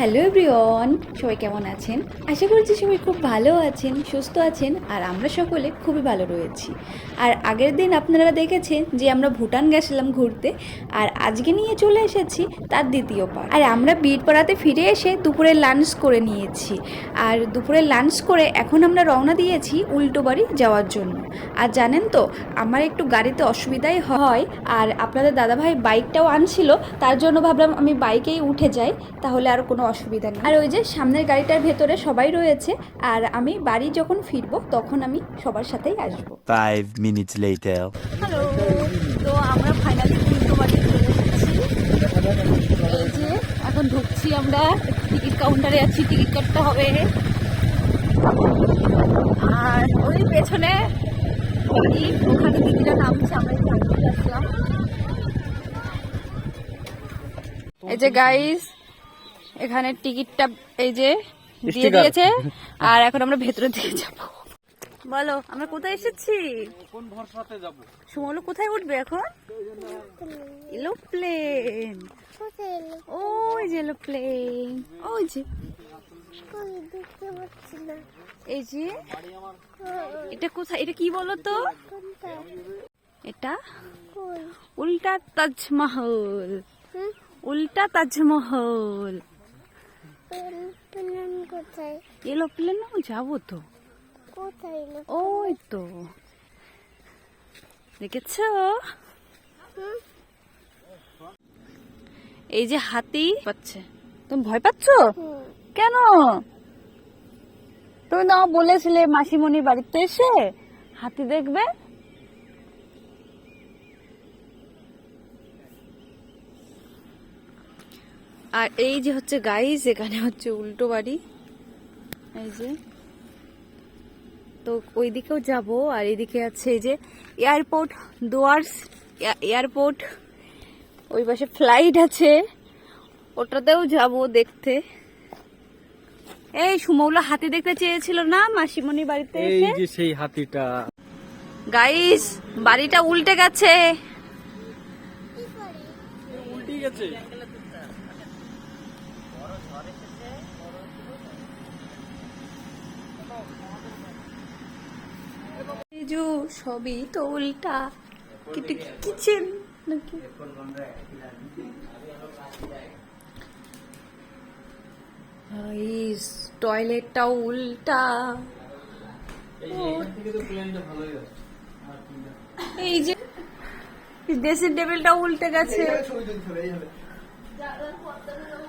Hello everyone সবাই কেমন আছেন? আশা করছি সবাই খুব ভালো আছেন, সুস্থ আছেন, আর আমরা সকলে খুবই ভালো রয়েছি। আর আগের দিন আপনারা দেখেছেন যে আমরা ভুটান গেছিলাম ঘুরতে, আর আজকে নিয়ে চলে এসেছি তার দ্বিতীয় পার্ট আর আমরা বীরপাড়াতে ফিরে এসে দুপুরে লাঞ্চ করে নিয়েছি। আর দুপুরে লাঞ্চ করে এখন আমরা রওনা দিয়েছি উল্টো বাড়ি যাওয়ার জন্য। আর জানেন তো, আমার একটু গাড়িতে অসুবিধাই হয়, আর আপনাদের দাদাভাই বাইকটাও আনছিল, তার জন্য ভাবলাম আমি বাইকেই উঠে যাই, তাহলে আর কোনো অসুবিধা নেই। আর ওই যে সামনের গাড়িটার ভেতরে সবাই রয়েছে আর আমি বাড়ি যখন ফিরবো তখন আমি সবার সাথেই আসব। Five minutes later. হ্যালো তো আমরা ফাইনালি উল্টো বাড়ি চলে এসেছি। এই যে এখন ঢুকছি আমরা টিকিট কাউন্টারে আছি টিকিট কাটতে হবে। আর ওই পেছনে বাড়ি ওখানে দিদিরা নামছে আমরা আগে আসলাম। এই যে গাইস এখানে টিকিটটা এই যে দিয়ে দিয়েছে আর এখন আমরা ভেতরের দিকে যাব। বলো আমরা কোথায় এসেছি? কোন ভরসাতে যাব সুমলো কোথায় উঠবে এখন? এলোপ্লেন ওই যে এলোপ্লেন ওই যে। এই যে। এটা কোথায়? এটা কি বলো তো এটা উল্টা তাজমহল। উল্টা তাজমহল। কোথায়? এলোপ্লেনেও যাব তো। কোথায় ওই তো। দেখেছ? এই যে হাতি পাচ্ছে। তুমি ভয় পাচ্ছ? কেন? তুমি না বলেছিলে মাসিমণির বাড়িতে এসে। হাতি দেখবে? আর এই যে হচ্ছে গাইজ এখানে হচ্ছে উল্টো বাড়ি। এই যে। তো ওইদিকেও যাব আর এদিকে আছে এই যে এয়ারপোর্ট দুয়ার্স এয়ারপোর্ট ওই পাশে ফ্লাইট আছে। ওটাতেও যাব দেখতে। এই সুমৌলা হাতি দেখতে চেয়েছিল না মাসিমণির বাড়িতে এই যে সেই হাতিটা। গাইস বাড়িটা উল্টে গেছে। উল্টে গেছে। যে সবই তো উল্টা। কিন্তু কিচেন নাকি? গাইস টয়লেটটাও উল্টা। এই যে ড্রেসিং টেবিলটাও উল্টে গেছে।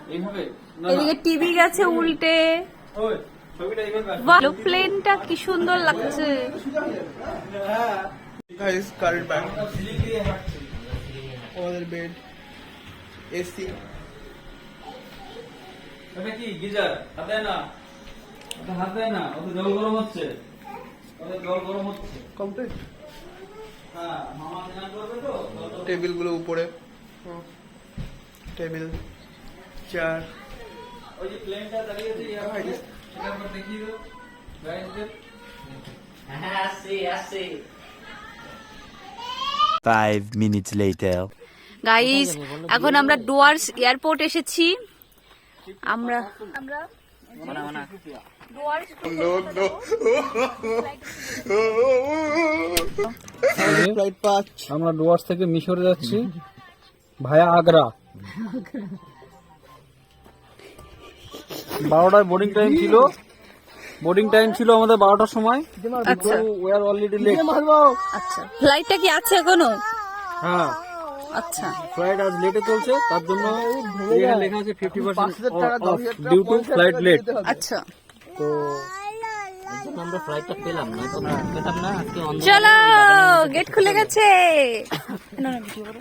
এইভাবে? এদিকে টিভি গেছে উল্টে। প্লেনটা কি সুন্দর লাগছে। গাইস কারেন্ট ব্যাগ আমাদের বেড এসি এটা কি গিজার? হাত না? ওটা হাত না? ওতে জল গরম হচ্ছে। জল গরম হচ্ছে। কমপ্লিট হ্যাঁ মামা স্নান করবে তো? জলটা- টেবিলগুলো উপরে। টেবিল চেয়ার ওই যে প্লেনটা দাঁড়িয়ে আছে এয়ারপোর্টে সেটা একবার দেখিয়ে দাও গাইজদের Five minutes later. গাইস এখন আমরা ডুয়ার্স এয়ারপোর্ট এসেছি। আমরা আমরা পাঁচ আমরা ডুয়ার্স থেকে মিশরে যাচ্ছি ভায়া আগ্রা। বারোটায় বোর্ডিং টাইম ছিল। বোর্ডিং টাইম ছিল আমাদের বারোটার সময়। আচ্ছা। অলরেডি লেট আচ্ছা। ফ্লাইটটা কি আছে এখনও? হ্যাঁ। আচ্ছা। ফ্লাইট আজ লেটে চলছে তার জন্য লেখা আছে fifty percent due to flight late আচ্ছা। তো চলো গেট খুলে গেছে। না, না, ভিডিও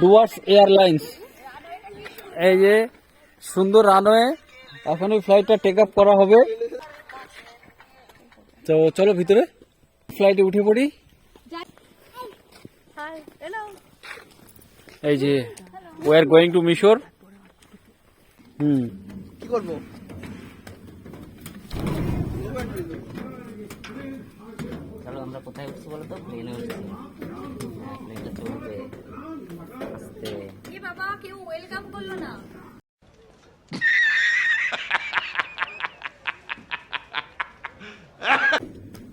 ডুয়ার্স এয়ারলাইন্স। এই যে সুন্দর রানওয়ে এখন এই ফ্লাইটটা টেক আপ করা হবে। তো চলো ভিতরে। ফ্লাইটে উঠে পড়ি। এই যে উই আর গোয়িং টু মিশর হুম। কি করব চলো আমরা কোথায় উঠছি বলো তো? প্লেনে উঠছি প্লেনটা চলবে বাবা কেউ ওয়েলকাম করল না।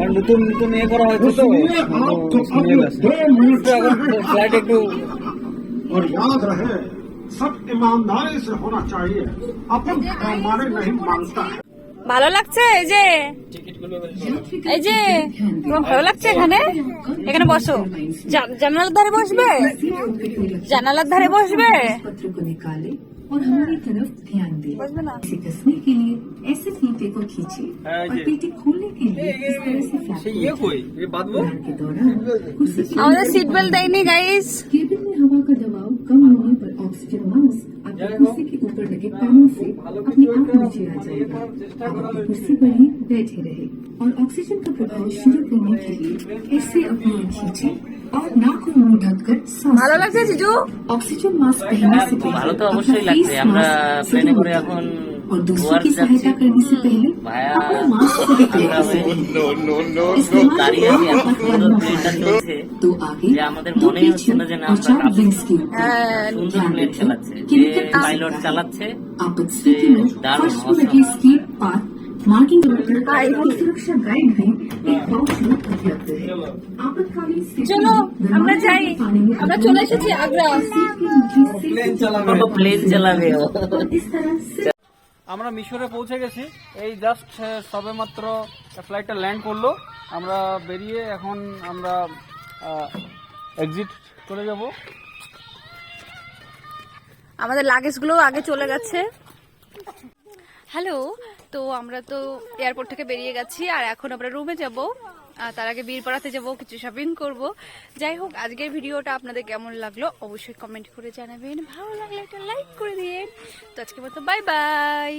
আর নতুন নতুন ইয়ে করা হয়েছে তো ফ্লাইট একটু और याद रहे सब ईमानदारी से होना चाहिए अपन माने नहीं मानता है ভালো লাগছে এই যে এই যে তোমার ভালো লাগছে এখানে এখানে বসো জা- জানালার ধারে বসবে জানালার ধারে বসবে पत्र को निकाले और हमारी तरफ ध्यान दें बसबे ना। इसे कसने के लिए ऐसे फीते को खींचे हाँ और जी। पेटी खोलने के लिए इस तरह से फ्लैप সেই ইয়ে কই এ বাঁধবো उड़ान के दौरान कुर्सी की আমাদের সিট बेल्ट देनी गाइस केबिन में हवा का दबाव कम होने पर ऑक्सीजन मास्क आपकी कुर्सी के ऊपर लगे पैनल से अपने आप नीचे आ जाएगा आप अपनी कुर्सी पर ही बैठे रहे और ऑक्सीजन का प्रभाव शुरू करने के लिए ऐसे अपनी आँख खींचे और नाक और मुंह ढककर सांस ভালো लें। লাগছে জিজু ऑक्सीजन मास्क पहनने से पहले ভালো তো अपना অবশ্যই फेस লাগছে আমরা मास्क প্লেনে जरूर করে उतारें। এখন और दूसरों গোয়ার की যাচ্ছি सहायता करने से पहले ভায়া अपने मास्क को भी আমরা तरीके से হয়ে নো নো নো इस्तेमाल দাঁড়িয়ে আছি किया এত সুন্দর প্লেনটা চলছে तो आगे যে আমাদের दो মনেই হচ্ছে पीछे না যে না और আমরা चार काफी विंग्स के ऊपर হ্যাঁ, সুন্দর ध्यान প্লেন रखें চালাচ্ছে कि যে निकट आस- পাইলট চালাচ্ছে आप स्थिति में दारुण फर्श पर मौसम। लगे स्पीड पाथ मार्किंग रोड और सुरक्षा गाइड में एक पाउच में उपलब्ध है आपातकालीन स्थिति চলো में আমরা दरवाजे যাই के पानी में আমরা अगर চলে এসেছি আগ্রা सीट के नीचे से প্লেন চালাবে ও প্লেন চালাবে আমরা মিশরে পৌঁছে গেছি। এই জাস্ট সবে মাত্র ফ্লাইটটা ল্যান্ড করল। আমরা বেরিয়ে এখন আমরা এক্সিট করে যাব। আমাদের লাগেজগুলো আগে চলে গেছে। হ্যালো তো আমরা তো এয়ারপোর্ট থেকে বেরিয়ে গেছি, আর এখন আমরা রুমে যাব। তার আগে বীরপাড়াতে যাব, কিছু শপিং করব। যাই হোক, আজকের ভিডিওটা আপনাদের কেমন লাগল অবশ্যই কমেন্ট করে জানাবেন। ভালো লাগলে একটা লাইক করে দিয়ে তো আজকে মতো বাই বাই